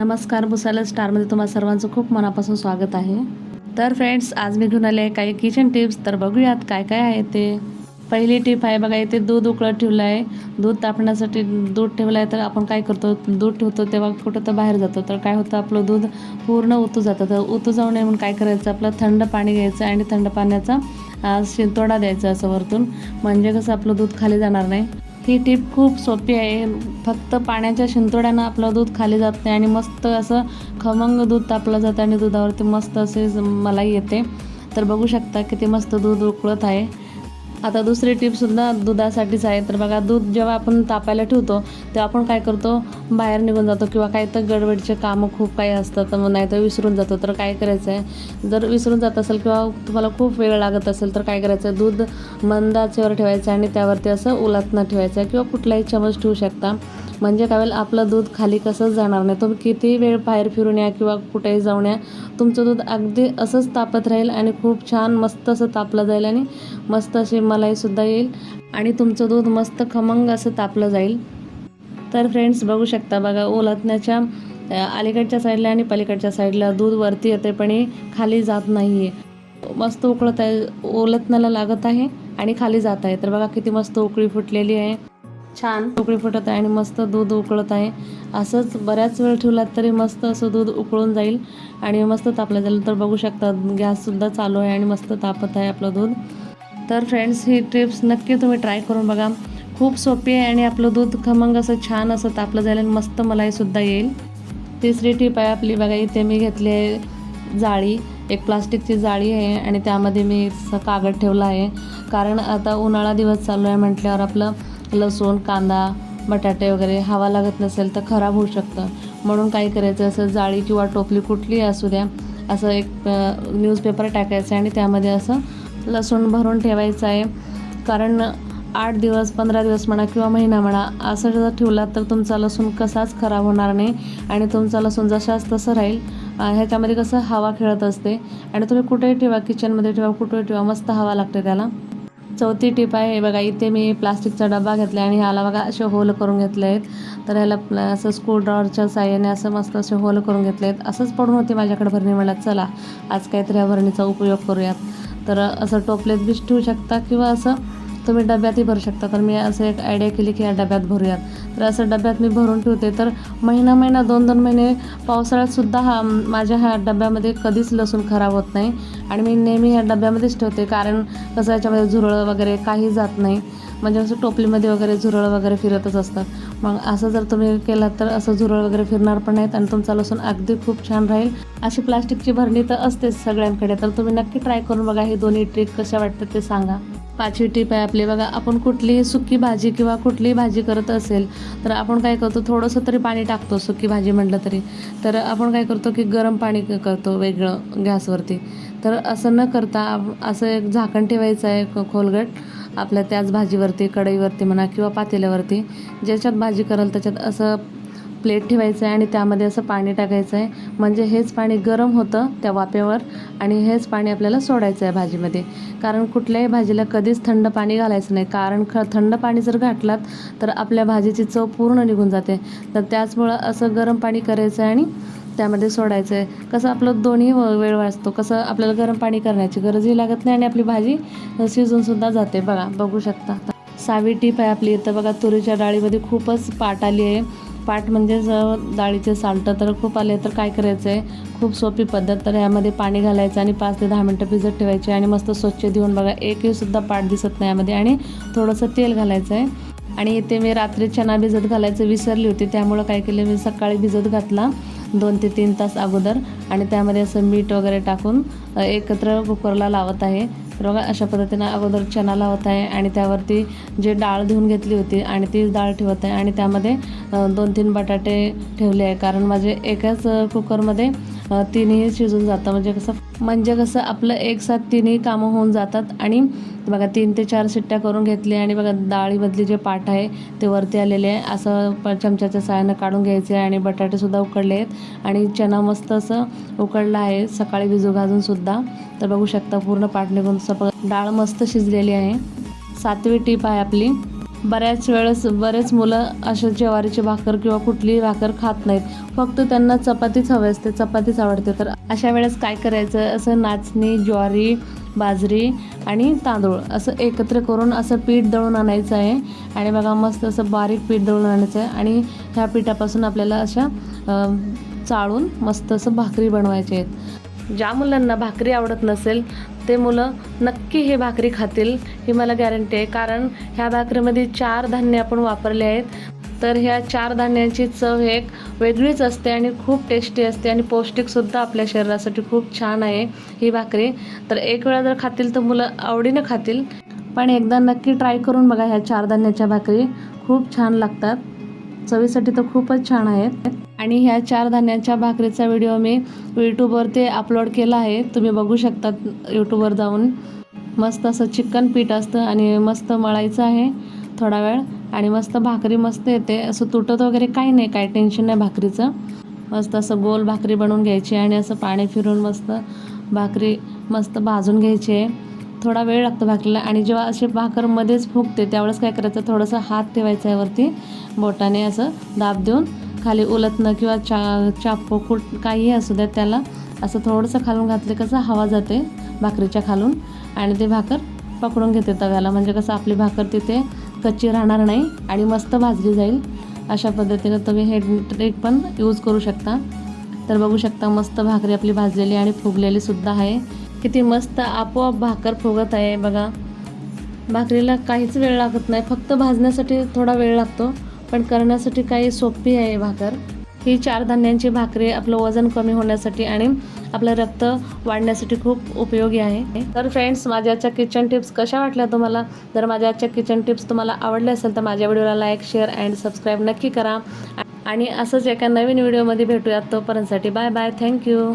नमस्कार बुसाला स्टारमध्ये तुम्हाला सर्वांचं खूप मनापासून स्वागत आहे. तर फ्रेंड्स आज मी घेऊन आले काही किचन टिप्स तर बघूयात काय काय आहे ते. पहिली टिप आहे बघा इथे दूध उकळत ठेवलं आहे दूध तापण्यासाठी दूध ठेवलं आहे तर आपण काय करतो? दूध ठेवतो तेव्हा कुठं तर बाहेर जातो. तर काय होतं? आपलं दूध पूर्ण उतू जातं. तर उतू जाऊ नये म्हणून काय करायचं? आपलं थंड पाणी घ्यायचं आणि थंड पाण्याचा शिंतोडा द्यायचा असं वरतून. म्हणजे कसं आपलं दूध खाली जाणार नाही. ही टीप खूप सोपी आहे. फक्त पाण्याच्या शिंतोड्यानं आपलं दूध खाली जात नाही आणि मस्त असं खमंग दूध तापलं जातं आणि दुधावरती मस्त असे मलाई येते. तर बघू शकता किती मस्त दूध उकळत आहे. आता दुसरी टिपसुद्धा दुधासाठीच आहे. तर बघा दूध जेव्हा आपण तापायला ठेवतो तेव्हा आपण काय करतो? बाहेर निघून जातो किंवा काही तर गडबडीचे कामं खूप काही असतात तर मग नाही तर विसरून जातो. तर काय करायचं आहे जर विसरून जात असेल किंवा तुम्हाला खूप वेळ लागत असेल तर काय करायचं आहे दूध मंदाचेवर ठेवायचं आणि त्यावरती असं उलटणं ठेवायचं आहे किंवा कुठलाही चमच ठेवू शकता. म्हणजे काय होईल आपलं दूध खाली कसंच जाणार नाही. तुम्ही किती वेळ बाहेर फिरून या किंवा कुठेही जाऊन या तुमचं दूध अगदी असंच तापत राहील आणि खूप छान मस्त असं तापलं जाईल आणि मस्त अशी मलाईसुद्धा येईल आणि तुमचं दूध मस्त खमंग असं तापलं जाईल. तर फ्रेंड्स बघू शकता बघा ओलातण्याच्या अलीकडच्या साईडला आणि पलीकडच्या साईडला दूध वरती येते पण खाली जात नाही आहे मस्त उकळत आहे ओलतण्याला लागत आहे आणि खाली जात आहे. तर बघा किती मस्त उकळी फुटलेली आहे. छान. उकळी फुटत आहे आणि मस्त दूध उकळत आहे. असंच बऱ्याच वेळ ठेवलात तरी मस्त असं दूध उकळून जाईल. आणि मस्त तापलं जाईल. तर बघू शकता गॅससुद्धा चालू आहे आणि मस्त तापत आहे आपलं दूध. तर फ्रेंड्स ही टिप्स नक्की तुम्ही ट्राय करून बघा. खूप सोपी आहे आणि आपलं दूध खमंग असं छान असं तापलं जाईल आणि मस्त मलाईसुद्धा येईल. तिसरी टीप आहे आपली बघा इथे मी घेतली आहे जाळी. एक प्लास्टिकची जाळी आहे आणि त्यामध्ये मी कागद ठेवला आहे. कारण आता उन्हाळा दिवस चालू आहे म्हटल्यावर आपलं लसूण कांदा बटाटे वगैरे हवा लागत नसेल तर खराब होऊ शकतं. म्हणून काय करायचं असं जाळी किंवा टोपली कुठलीही असू द्या असं एक न्यूजपेपर टाकायचं आहे आणि त्यामध्ये असं लसूण भरून ठेवायचं आहे. कारण आठ दिवस पंधरा दिवस म्हणा किंवा महिना म्हणा असं जर ठेवलात तर तुमचा लसूण कसाच खराब होणार नाही आणि तुमचा लसूण जसाच तसं राहील ह्याच्यामध्ये कसं हवा खेळत असते. आणि तुम्ही कुठेही ठेवा किचनमध्ये ठेवा कुठेही ठेवा मस्त हवा लागते त्याला. चौथी टीप आहे हे बघा इथे मी प्लास्टिकचा डबा घेतला आणि ह्याला बघा असे होल करून घेतले आहेत. तर ह्याला प्ल- असं स्क्रूड्रॉवरच्या साह्याने असं मस्त असे होल करून घेतले आहेत. असंच पडून होते माझ्याकडे भरणी म्हणलं चला आज काहीतरी ह्या भरणीचा उपयोग करूयात. तर असं टोपलेत बी ठेवू शकता किंवा असं तुम्ही डब्यातही भरू शकता. तर मी असं एक आयडिया केली की या डब्यात भरूयात. तर असं डब्यात मी भरून ठेवते. तर महिना महिना दोन दोन महिने पावसाळ्यातसुद्धा हा माझ्या ह्या डब्यामध्ये कधीच लसूण खराब होत नाही. आणि मी नेहमी ह्या डब्यामध्येच ठेवते. कारण कसं याच्यामध्ये झुरळं वगैरे काही जात नाही. म्हणजे असं टोपलीमध्ये वगैरे झुरळं वगैरे फिरतच असतात मग असं जर तुम्ही केलात तर असं झुरळ वगैरे फिरणार पण नाहीत आणि तुमचा लसूण अगदी खूप छान राहील. अशी प्लास्टिकची भरणी तर असतेच सगळ्यांकडे. तर तुम्ही नक्की ट्राय करून बघा. ही दोन्ही ट्रिक कशा वाटतात ते सांगा. पाचवी टीप आहे आपली. बघा आपण कुठलीही सुकी भाजी किंवा कुठलीही भाजी करत असेल तर आपण काय करतो थोडंसं तरी पाणी टाकतो सुकी भाजी म्हटलं तरी. तर आपण काय करतो की गरम पाणी करतो वेगळं गॅसवरती. तर असं न करता असं एक झाकण ठेवायचं आहे क- खोलगट. आपल्या त्याच भाजीवरती कढईवरती म्हणा किंवा पातेल्यावरती ज्याच्यात भाजी कराल त्याच्यात असं प्लेट ठेवायचं आहे आणि त्यामध्ये असं पाणी टाकायचं आहे. म्हणजे हेच पाणी गरम होतं त्या वाफेवर आणि हेच पाणी आपल्याला सोडायचं आहे भाजीमध्ये. कारण कुठल्याही भाजीला कधीच थंड पाणी घालायचं नाही. कारण ख थंड पाणी जर घातलात तर आपल्या भाजीची चव पूर्ण निघून जाते. तर त्याचमुळं असं गरम पाणी करायचं आहे आणि त्यामध्ये सोडायचं आहे. कसं आपलं दोन्ही व- वेळ वाचतो. कसं आपल्याला गरम पाणी करण्याची गरजही लागत नाही आणि आपली भाजी शिजूनसुद्धा जाते. बघा बघू शकता. सावी टीप आहे आपली. इथं बघा तुरीच्या डाळीमध्ये खूपच पाट आली आहे. पाट म्हणजे जर डाळीचे साल्टं तर खूप आले तर काय करायचं आहे खूप सोपी पद्धत. तर ह्यामध्ये पाणी घालायचं आणि पाच ते दहा मिनटं भिजत ठेवायचे आणि मस्त स्वच्छ देऊन बघा एकही सुद्धा पाट दिसत नाही यामध्ये. आणि थोडंसं तेल घालायचं आहे आणि इथे मी रात्री चना भिजत घालायचं विसरली होती. त्यामुळं काय केलं मी सकाळी भिजत घातला दोन ते तीन तास अगोदर. आणि त्यामध्ये असं मीठ वगैरे टाकून एकत्र कुकरला लावत आहे. तर बघा अशा पद्धतीनं अगोदर चना लावत आहे आणि त्यावरती जे डाळ धुवून घेतली होती आणि ती डाळ ठेवत आहे. आणि त्यामध्ये दोन तीन बटाटे ठेवले आहे. कारण माझे एकाच कुकरमध्ये तिन्ही शिजून जातं. म्हणजे कसं म्हणजे कसं आपलं एक साथ तिन्ही कामं होऊन जातात. आणि बघा तीन ते चार शिट्ट्या करून घेतली आणि बघा डाळीमधले जे पाठ आहे ते वरती आलेले आहे. असं प चमच्याच्या साहाय्यानं काढून घ्यायचे आहे आणि बटाटेसुद्धा उकडले आहेत. आणि चना मस्त असं उकडला आहे. सकाळी भिजू घालूनसुद्धा तर बघू शकता पूर्ण पाठ निघून सप डाळ मस्त शिजलेली आहे. सातवी टीप आहे आपली. बऱ्याच वेळेस बरेच मुलं अशा ज्वारीची भाकर किंवा कुठलीही भाकर खात नाहीत. फक्त त्यांना चपातीच हवी असते चपातीच आवडते. तर अशा वेळेस काय करायचं? असं नाचणी ज्वारी बाजरी आणि तांदूळ असं एकत्र करून असं पीठ दळून आणायचं आहे. आणि बघा मस्त असं बारीक पीठ दळून आणायचं आहे. आणि ह्या पिठापासून आपल्याला अशा चाळून मस्त असं भाकरी बनवायची आहेत. ज्या मुलांना भाकरी आवडत नसेल ते मुलं नक्की हे भाकरी खातील ही मला गॅरंटी आहे. कारण ह्या भाकरीमध्ये चार धान्य आपण वापरले आहेत. तर ह्या चार धान्यांची चव एक वेगळीच असते आणि खूप टेस्टी असते आणि पौष्टिकसुद्धा आपल्या शरीरासाठी खूप छान आहे ही भाकरी. तर एक वेळा जर खातील तर मुलं आवडीनं खातील. पण एकदा नक्की ट्राय करून बघा ह्या चार धान्याच्या भाकरी. खूप छान लागतात. चवीसाठी तर खूपच छान आहेत. आणि ह्या चार धान्याच्या भाकरीचा व्हिडिओ मी यूट्यूबवरती अपलोड केला आहे. तुम्ही बघू शकता यूट्यूबवर जाऊन. मस्त असं चिकन पीठ असतं आणि मस्त मळायचं आहे थोडा वेळ. आणि मस्त भाकरी मस्त येते. असं तुटत वगैरे काही नाही काही टेन्शन नाही भाकरीचं. मस्त असं गोल भाकरी बनवून घ्यायची आणि असं पाणी फिरून मस्त भाकरी मस्त भाजून घ्यायची. आहे थोडा वेळ लागतो भाकरीला आणि जेव्हा असे भाकर मध्येच फुगते त्यावेळेस काय करायचं? थोडंसं हात ठेवायचा आहे वरती. बोटाने असं दाब देऊन खाली उलटणं किंवा चा चापो कुठ काहीही असू द्या त्याला असं थोडंसं खालून घातले कसं हवा जाते भाकरीच्या खालून. आणि ते भाकर पकडून घेते तव्याला. म्हणजे कसं आपली भाकर तिथे कच्ची राहणार नाही आणि मस्त भाजली जाईल. अशा पद्धतीनं तुम्ही हे ट्रिक पण यूज करू शकता. तर बघू शकता मस्त भाकरी आपली भाजलेली आणि फुगलेली सुद्धा आहे. किती मस्त आपोआप भाकर फुगत आहे बघा. भाकरीला काहीच वेळ लागत नाही. फक्त भाजण्यासाठी थोडा वेळ लागतो. पण करण्यासाठी काही सोपी आहे भाकर. ही चार धान्यांची भाकरी आपलं वजन कमी होण्यासाठी आणि आपलं रक्त वाढण्यासाठी खूप उपयोगी आहे. तर फ्रेंड्स माझ्या आजच्या किचन टिप्स कशा वाटल्या तुम्हाला? जर माझ्या आजच्या किचन टिप्स तुम्हाला आवडल्या असेल तर माझ्या व्हिडिओला लाईक शेअर अँड सबस्क्राईब नक्की करा. आणि असंच एका नवीन व्हिडिओमध्ये भेटूयात तोपर्यंतसाठी बाय बाय थँक्यू